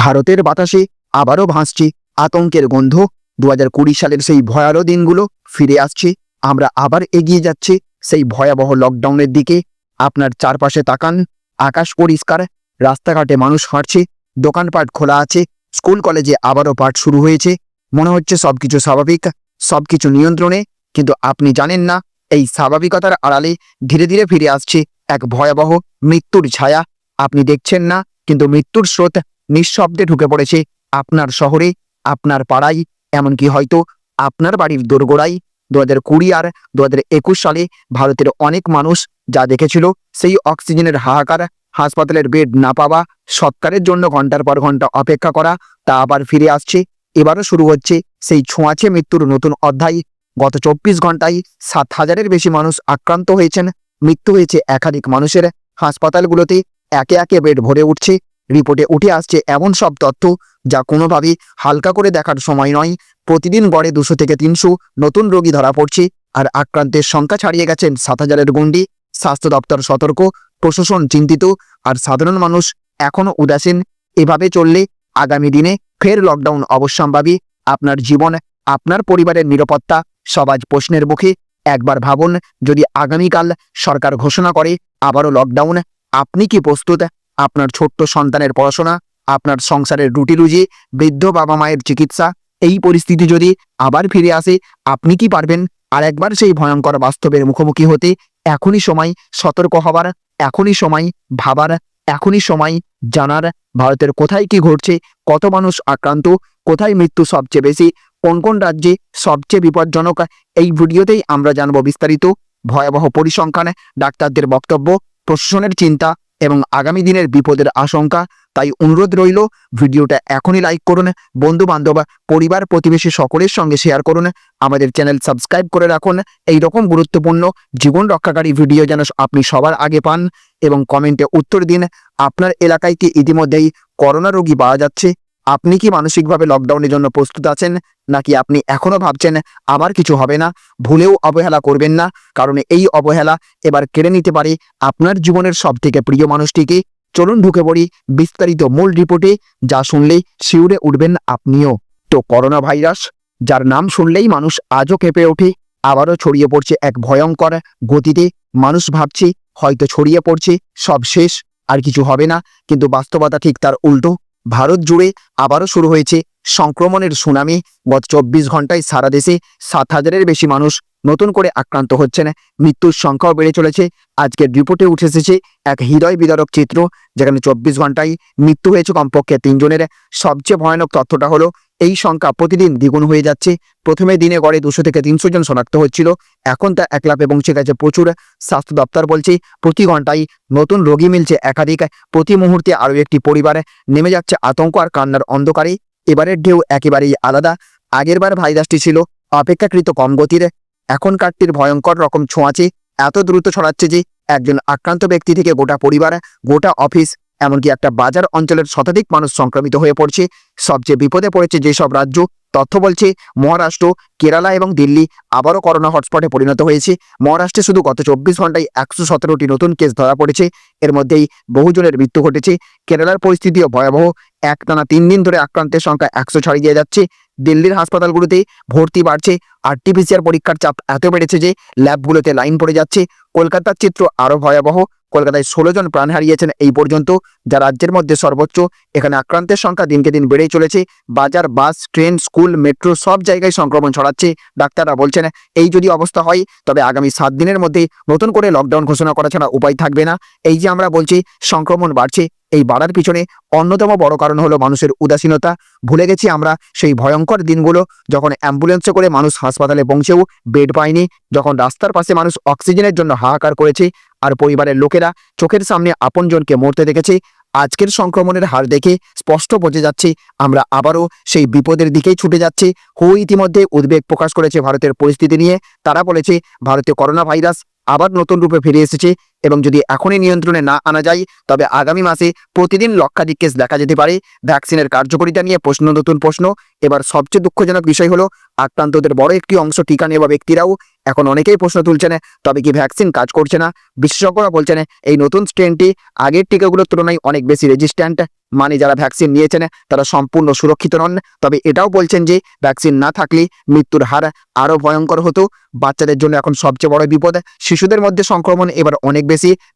ভারতের বাতাসে আবারও ভাসছে আতঙ্কের গন্ধ। দু হাজার কুড়ি সালের সেই ভয়াবহ দিনগুলো ফিরে আসছে। আমরা আবার এগিয়ে যাচ্ছে সেই ভয়াবহ লকডাউনের দিকে। আপনার চারপাশে তাকান, আকাশ পরিষ্কার, রাস্তাঘাটে মানুষ হাঁটছে, দোকানপাট খোলা আছে, স্কুল কলেজে আবারও পাঠ শুরু হয়েছে। মনে হচ্ছে সবকিছু স্বাভাবিক, সবকিছু নিয়ন্ত্রণে, কিন্তু আপনি জানেন না, এই স্বাভাবিকতার আড়ালে ধীরে ধীরে ফিরে আসছে এক ভয়াবহ মৃত্যুর ছায়া। আপনি দেখছেন না, কিন্তু মৃত্যুর স্রোত নিঃশব্দে ঢুকে পড়েছে আপনার শহরে, আপনার পাড়ায়, এমনকি হয়তো আপনার বাড়ির দোরগোড়ায়। দু হাজার কুড়ি আর দু হাজার একুশ সালে ভারতের অনেক মানুষ যা দেখেছিল সেই অক্সিজেনের হাহাকার, হাসপাতালের বেড না পাওয়া, সৎকারের জন্য ঘণ্টার পর ঘণ্টা অপেক্ষা করা, তা আবার ফিরে আসছে। এবারও শুরু হচ্ছে সেই ছোঁয়াচে মৃত্যুর নতুন অধ্যায়। গত চব্বিশ ঘন্টায় সাত হাজারের বেশি মানুষ আক্রান্ত হয়েছেন। মৃত্যু হয়েছে একাধিক মানুষের। হাসপাতালগুলোতে একে একে বেড ভরে উঠছে। রিপোর্টে উঠে আসছে এমন সব তথ্য যা কোনোভাবেই হালকা করে দেখার সময় নয়। প্রতিদিন গড়ে দুশো থেকে তিনশো নতুন রোগী ধরা পড়ছে আর আক্রান্তের সংখ্যা ছাড়িয়ে গেছেন সাত হাজারের গণ্ডি। স্বাস্থ্য দপ্তর সতর্ক, প্রশাসন চিন্তিত আর সাধারণ মানুষ এখনও উদাসীন। এভাবে চললে আগামী দিনে ফের লকডাউন অবশ্যম্ভাবী। আপনার জীবন, আপনার পরিবারের নিরাপত্তা সবাজ প্রশ্নের মুখে। একবার ভাবুন, যদি আগামীকাল সরকার ঘোষণা করে আবারও লকডাউন, আপনি কি প্রস্তুত? আপনার ছোট্ট সন্তানের পড়াশোনা, আপনার সংসারের রুটি রুজি, বৃদ্ধ বাবা মায়ের চিকিৎসা, এই পরিস্থিতি যদি আবার ফিরে আসে, আপনি কি পারবেন? আর একবার সেই ভয়ঙ্কর বাস্তবের মুখোমুখি হতে এখনই সময়, সতর্ক হবার, এখনই সময় ভাবার, এখনই সময় জানার। ভারতের কোথায় কি ঘটছে? কত মানুষ আক্রান্ত? কোথায় মৃত্যু সবচেয়ে বেশি? কোন কোন রাজ্যে সবচেয়ে বিপজ্জনক? এই ভিডিওতেই আমরা জানব বিস্তারিত ভয়াবহ পরিসংখ্যান, ডাক্তারদের বক্তব্য, প্রশাসনের চিন্তা এবং আগামী দিনের বিপদের আশঙ্কা, তাই অনুরোধ রইল, ভিডিওটা এখনই লাইক করুন বন্ধু বান্ধব পরিবার, প্রতিবেশী সকলের সঙ্গে শেয়ার করুন, আমাদের চ্যানেল সাবস্ক্রাইব করে রাখুন এই রকম গুরুত্বপূর্ণ জীবন রক্ষাকারী ভিডিও যেন আপনি সবার আগে পান, এবং কমেন্টে উত্তর দিন, আপনার এলাকায় কি ইতিমধ্যেই করোনা রোগী পাওয়া যাচ্ছে? আপনি কি মানসিকভাবে লকডাউনের জন্য প্রস্তুত আছেন? নাকি আপনি এখনও ভাবছেন আবার কিছু হবে না? ভুলেও অবহেলা করবেন না। কারণ এই অবহেলা এবার কেড়ে নিতে পারে আপনার জীবনের সব থেকে প্রিয় মানুষটিকে। চলুন ঢুকে পড়ি বিস্তারিত মূল রিপোর্টে, যা শুনলেই শিউরে উঠবেন আপনিও। তো করোনা ভাইরাস যার নাম শুনলেই মানুষ আজও কেঁপে ওঠে, আবারও ছড়িয়ে পড়ছে এক ভয়ঙ্কর গতিতে। মানুষ ভাবছে, হয়তো ছড়িয়ে পড়ছে, সব শেষ, আর কিছু হবে না। কিন্তু বাস্তবতা ঠিক তার উল্টো। ভারত জুড়ে আবারও শুরু হয়েছে সংক্রমণের সুনামি। গত চব্বিশ ঘন্টায় সারা দেশে সাত হাজারের বেশি মানুষ নতুন করে আক্রান্ত হচ্ছেন। মৃত্যুর সংখ্যাও বেড়ে চলেছে। আজকের রিপোর্টে উঠে এসেছে এক হৃদয় বিদারক চিত্র, যেখানে চব্বিশ ঘন্টায় মৃত্যু হয়েছে কমপক্ষে তিনজনের। সবচেয়ে ভয়ানক তথ্যটা হলো এই সংখ্যা প্রতিদিন দ্বিগুণ হয়ে যাচ্ছে। প্রথমে দিনে গড়ে দুশো থেকে তিনশো জন শনাক্ত হচ্ছিল। এখন তা এক লাফে পৌঁছে গেছে প্রচুর স্বাস্থ্য দপ্তর বলছে, প্রতি ঘন্টায় নতুন রোগী মিলছে একাধিক। প্রতি মুহূর্তে আরও একটি পরিবারে নেমে যাচ্ছে আতঙ্ক আর কান্নার অন্ধকারে। এবারের ঢেউ একেবারেই আলাদা। আগেরবার ভাইরাসটি ছিল অপেক্ষাকৃত কম গতির। এখনকারটির ভয়ঙ্কর রকম ছোঁয়াচে এত দ্রুত ছড়াচ্ছে যে একজন আক্রান্ত ব্যক্তি থেকে গোটা পরিবার, গোটা অফিস এমনকি একটা বাজার অঞ্চলের শতাধিক মানুষ সংক্রমিত হয়ে পড়ছে। সবচেয়ে বিপদে পড়েছে যেসব রাজ্য, তথ্য বলছে মহারাষ্ট্র, কেরালা এবং দিল্লি আবারও করোনা হটস্পটে পরিণত হয়েছে। মহারাষ্ট্রে শুধু গত চব্বিশ ঘন্টায় একশো সতেরোটি নতুন কেস ধরা পড়েছে। এর মধ্যেই বহুজনের মৃত্যু ঘটেছে। কেরালার পরিস্থিতিও ভয়াবহ। একটানা তিন দিন ধরে আক্রান্তের সংখ্যা একশো ছাড়িয়ে যাচ্ছে। দিল্লির হাসপাতালগুলোতে ভর্তি বাড়ছে। আরটিপিসিআর পরীক্ষার চাপ এত বেড়েছে যে ল্যাবগুলোতে লাইন পড়ে যাচ্ছে। কলকাতার চিত্র আরও ভয়াবহ। কলকাতায় ষোলো জন প্রাণ হারিয়েছেন এই পর্যন্ত, যা রাজ্যের মধ্যে সর্বোচ্চ। এখানে আক্রান্তের সংখ্যা দিনকে দিন বেড়েই চলেছে। বাজার, বাস, ট্রেন, স্কুল, মেট্রো সব জায়গায় সংক্রমণ ছড়াচ্ছে, ডাক্তাররা বলছেন এই যদি অবস্থা হয়, তবে আগামী সাত দিনের মধ্যে নতুন করে লকডাউন ঘোষণা করা ছাড়া উপায় থাকবে না। এই যে আমরা বলছি, সংক্রমণ বাড়ছে, এই বাড়ার পিছনে অন্যতম বড় কারণ হলো মানুষের উদাসীনতা। ভুলে গেছি আমরা সেই ভয়ঙ্কর দিনগুলো, যখন অ্যাম্বুলেন্সে করে মানুষ হাসপাতালে পৌঁছেও বেড পায়নি, যখন রাস্তার পাশে মানুষ অক্সিজেনের জন্য হাহাকার করেছে আর পরিবারের লোকেরা চোখের সামনে আপনজনকে মরতে দেখেছে। আজকের সংক্রমণের হার দেখে স্পষ্ট বোঝা যাচ্ছে, আমরা আবারও সেই বিপদের দিকেই ছুটে যাচ্ছি। হু ইতিমধ্যে উদ্বেগ প্রকাশ করেছে ভারতের পরিস্থিতি নিয়ে। তারা বলেছে ভারতীয় করোনা ভাইরাস আবার নতুন রূপে ফিরে এসেছে। এবং যদি এখনই নিয়ন্ত্রণে না আনা যায়, তবে আগামী মাসে প্রতিদিন লক্ষাধিক কেস দেখা যেতে পারে। ভ্যাকসিনের কার্যকারিতা নিয়ে প্রশ্ন, নতুন প্রশ্ন। এবার সবচেয়ে দুঃখজনক বিষয় হলো, আক্রান্তদের বড় একটি অংশ টিকা নেওয়া ব্যক্তিরাও এখন অনেকেই প্রশ্ন তুলছেন, তবে কি ভ্যাকসিন কাজ করছে না? বিশেষজ্ঞরা বলছেন, এই নতুন স্ট্রেনটি আগের টিকাগুলোর তুলনায় অনেক বেশি রেজিস্ট্যান্ট মানে যারা ভ্যাকসিন নিয়েছেন, তারা সম্পূর্ণ সুরক্ষিত নন। তবে এটাও বলছেন যে, ভ্যাকসিন না থাকলে মৃত্যুর হার আরও ভয়ঙ্কর হতো। বাচ্চাদের জন্য এখন সবচেয়ে বড় বিপদ। শিশুদের মধ্যে সংক্রমণ এবার অনেক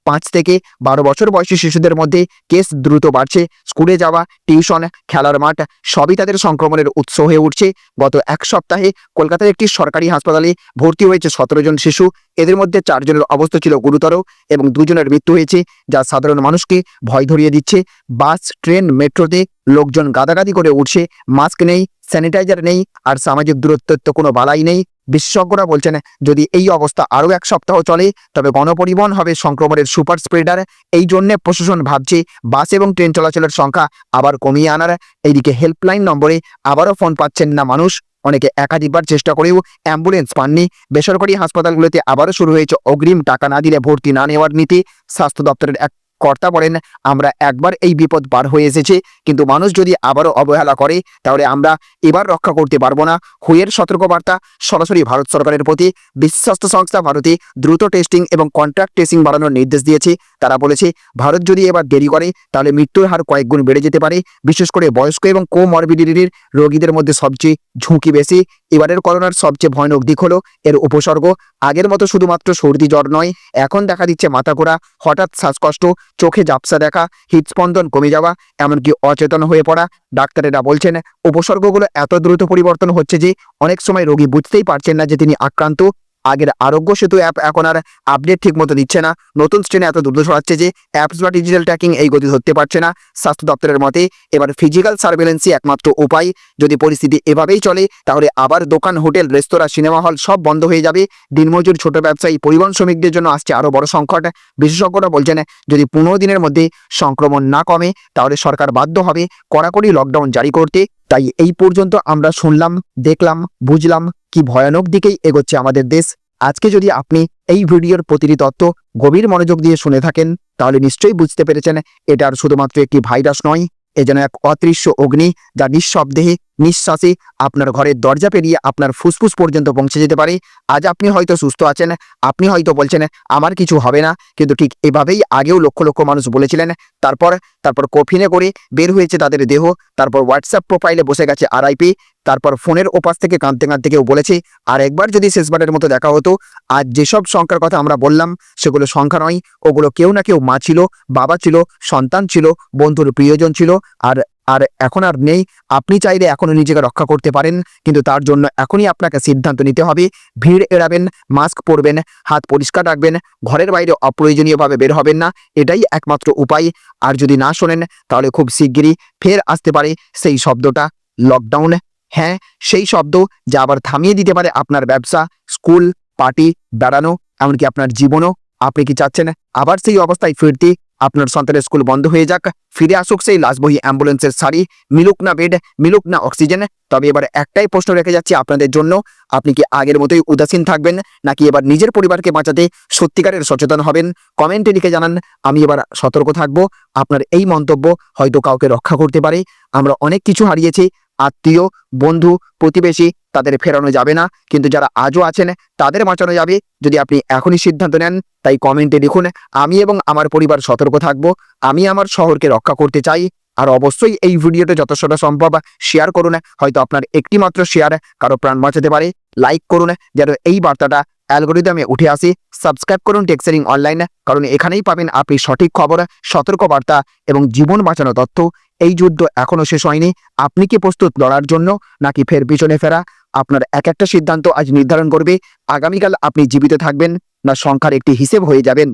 পাঁচ থেকে বারো বছর বয়সী শিশুদের মধ্যে কেস দ্রুত বাড়ছে। স্কুলে যাওয়া, টিউশন, খেলার মাঠ সবই তাদের সংক্রমণের উৎস হয়ে উঠছে। গত এক সপ্তাহে কলকাতার একটি সরকারি হাসপাতালে ভর্তি হয়েছে সতেরো জন শিশু। এদের মধ্যে চারজনের অবস্থা ছিল গুরুতর এবং দুজনের মৃত্যু হয়েছে, যা সাধারণ মানুষকে ভয় ধরিয়ে দিচ্ছে। বাস, ট্রেন, মেট্রোতে লোকজন গাদাগাদি করে উঠছে। মাস্ক নেই, স্যানিটাইজার নেই, আর সামাজিক দূরত্বের তো কোনো বালাই নেই। বিশেষজ্ঞরা বলছেন, যদি এই অবস্থা আরও এক সপ্তাহ চলে, তবে গণপরিবহন হবে সংক্রমণের সুপার স্প্রেডার। এই জন্যে প্রশাসন ভাবছে, বাস এবং ট্রেন চলাচলের সংখ্যা আবার কমিয়ে আনার। এইদিকে হেল্পলাইন নম্বরে আবারও ফোন পাচ্ছেন না মানুষ, অনেকে একাধিকবার চেষ্টা করেও অ্যাম্বুলেন্স পাননি। বেসরকারি হাসপাতালগুলোতে আবারও শুরু হয়েছে অগ্রিম টাকা না দিলে ভর্তি না নেওয়ার নীতি। স্বাস্থ্য দপ্তরের এক কর্তা বলেন, আমরা একবার এই বিপদ পার হয়ে এসেছে, কিন্তু মানুষ যদি আবারও অবহেলা করে, তাহলে আমরা এবার রক্ষা করতে পারব না। হুয়ের সতর্কবার্তা, সরাসরি ভারত সরকারের প্রতি বিশ্ব স্বাস্থ্য সংস্থা ভারতে দ্রুত টেস্টিং এবং কন্ট্রাক্ট টেস্টিং বাড়ানোর নির্দেশ দিয়েছে। তারা বলেছে, ভারত যদি এবার দেরি করে, তাহলে মৃত্যুর হার কয়েক গুণ বেড়ে যেতে পারে। বিশেষ করে বয়স্ক এবং কোমরবিডিটির রোগীদের মধ্যে সবচেয়ে ঝুঁকি বেশি। এবারের করোনার সবচেয়ে ভয়ানক দিক হলো এর উপসর্গ। আগের মতো শুধুমাত্র সর্দি জ্বর নয়, এখন দেখা দিচ্ছে মাথা ঘোরা, হঠাৎ শ্বাসকষ্ট, চোখে জাপসা দেখা, হৃদস্পন্দন কমে যাওয়া, এমনকি অচেতন হয়ে পড়া। ডাক্তারেরা বলছেন, উপসর্গগুলো এত দ্রুত পরিবর্তন হচ্ছে যে অনেক সময় রোগী বুঝতেই পারছেন না যে তিনি আক্রান্ত। আগের আরোগ্য সেতু অ্যাপ এখন আর আপডেট ঠিক মতো দিচ্ছে না। নতুন স্ট্রেনে এত দ্রুত ছড়াচ্ছে যে অ্যাপস বা ডিজিটাল ট্র্যাকিং এই গতি ধরতে পারছে না স্বাস্থ্য দপ্তরের মতে। এবার ফিজিক্যাল সার্ভেলেন্সই একমাত্র উপায়। যদি পরিস্থিতি এভাবেই চলে, তাহলে আবার দোকান, হোটেল, রেস্তোরাঁ, সিনেমা হল সব বন্ধ হয়ে যাবে। দিনমজুর ছোট ব্যবসায়ী, পরিবহন শ্রমিকদের জন্য আসছে আরও বড় সংকট। বিশেষজ্ঞরা বলছেন, যদি পনেরো দিনের মধ্যে সংক্রমণ না কমে, তাহলে সরকার বাধ্য হবে কড়াকড়ি লকডাউন জারি করতে। তাই এই পর্যন্ত আমরা শুনলাম, দেখলাম, বুঝলাম কি ভয়ানক দিকেই এগোচ্ছে আমাদের দেশ। আজকে যদি আপনি এই ভিডিওর প্রতিটি তত্ত্ব গভীর মনোযোগ দিয়ে শুনে থাকেন, তাহলে নিশ্চয়ই বুঝতে পেরেছেন, এটা আর শুধুমাত্র একটি ভাইরাস নয় এ যেন এক অদৃশ্য অগ্নি যা নিঃশব্দে নিঃশ্বাসে আপনার ঘরের দরজা পেরিয়ে আপনার ফুসফুস পর্যন্ত পৌঁছে যেতে পারে। আজ আপনি হয়তো সুস্থ আছেন, আপনি হয়তো বলছেন, আমার কিছু হবে না। কিন্তু ঠিক এভাবেই আগেও লক্ষ লক্ষ মানুষ বলেছিলেন, তারপর তারপর কফিনে করে বের হয়েছে তাদের দেহ, তারপর হোয়াটসঅ্যাপ প্রোফাইলে বসে গেছে আরআইপি তারপর ফোনের ওপাশ থেকে কাঁদতে কাঁদতে কেউ বলেছে, আর একবার যদি শেষবারের মতো দেখা হতো আর যেসব সংখ্যার কথা আমরা বললাম, সেগুলো সংখ্যা নয়, ওগুলো কেউ না কেউ মা ছিল, বাবা ছিল, সন্তান ছিল, বন্ধুর প্রিয়জন ছিল, আর আর এখন আর নেই। আপনি চাইলে এখনও নিজেকে রক্ষা করতে পারেন, কিন্তু তার জন্য এখনই আপনাকে সিদ্ধান্ত নিতে হবে। ভিড় এড়াবেন, মাস্ক পরবেন, হাত পরিষ্কার রাখবেন, ঘরের বাইরে অপ্রয়োজনীয়ভাবে বের হবেন না, এটাই একমাত্র উপায়। আর যদি না শোনেন, তাহলে খুব শিগগিরই ফের আসতে পারে সেই শব্দটা লকডাউন হ্যাঁ সেই শব্দ যা আবার থামিয়ে দিতে পারে আপনার ব্যবসা, স্কুল, পার্টি, বেড়ানো, এমনকি আপনার জীবনও। আপনি কি চাচ্ছেন আবার সেই অবস্থায় ফিরতে? আপনার সন্তানের স্কুল বন্ধ হয়ে যাক, ফিরে আসুক সেই লাশবহী অ্যাম্বুলেন্সের শাড়ি মিলুক না বেড, মিলুক না অক্সিজেন। তবে এবার একটাই প্রশ্ন রেখে যাচ্ছি আপনাদের জন্য। আপনি কি আগের মতোই উদাসীন থাকবেন, নাকি এবার নিজের পরিবারকে বাঁচাতে সত্যিকারের সচেতন হবেন? কমেন্টে লিখে জানান। আমি এবার সতর্ক থাকব। আপনার এই মন্তব্য হয়তো কাউকে রক্ষা করতে পারে। আমরা অনেক কিছু হারিয়েছি আত্মীয়, বন্ধু, প্রতিবেশী তাদের ফেরানো যাবে না। কিন্তু যারা আজও আছেন, তাদের বাঁচানো যাবে। যদি আপনি এখনই সিদ্ধান্ত নেন, তাই কমেন্টে লিখুন, আমি এবং আমার পরিবার সতর্ক থাকব। আমি আমার শহরকে রক্ষা করতে চাই। আর অবশ্যই এই ভিডিওটা যতটা সম্ভব, শেয়ার করুন। হয়তো আপনার একটি মাত্র শেয়ার কারও প্রাণ বাঁচাতে পারে। লাইক করুন, যেন এই বার্তাটা অ্যালগোরিদমে উঠে আসে। সাবস্ক্রাইব করুন টেক্সারিং অনলাইন, কারণ এখানেই পাবেন আপনি সঠিক খবর, সতর্ক বার্তা এবং জীবন বাঁচানো তথ্য। এই যুদ্ধ এখনও শেষ হয়নি। আপনি কি প্রস্তুত লড়ার জন্য, নাকি ফের পিছনে ফেরা? আপনার এক একটা সিদ্ধান্ত আজ নির্ধারণ করবে। আগামীকাল আপনি জীবিত থাকবেন, না সংখ্যার একটি হিসেব হয়ে যাবেন।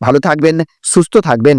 ভালো থাকবেন, সুস্থ থাকবেন।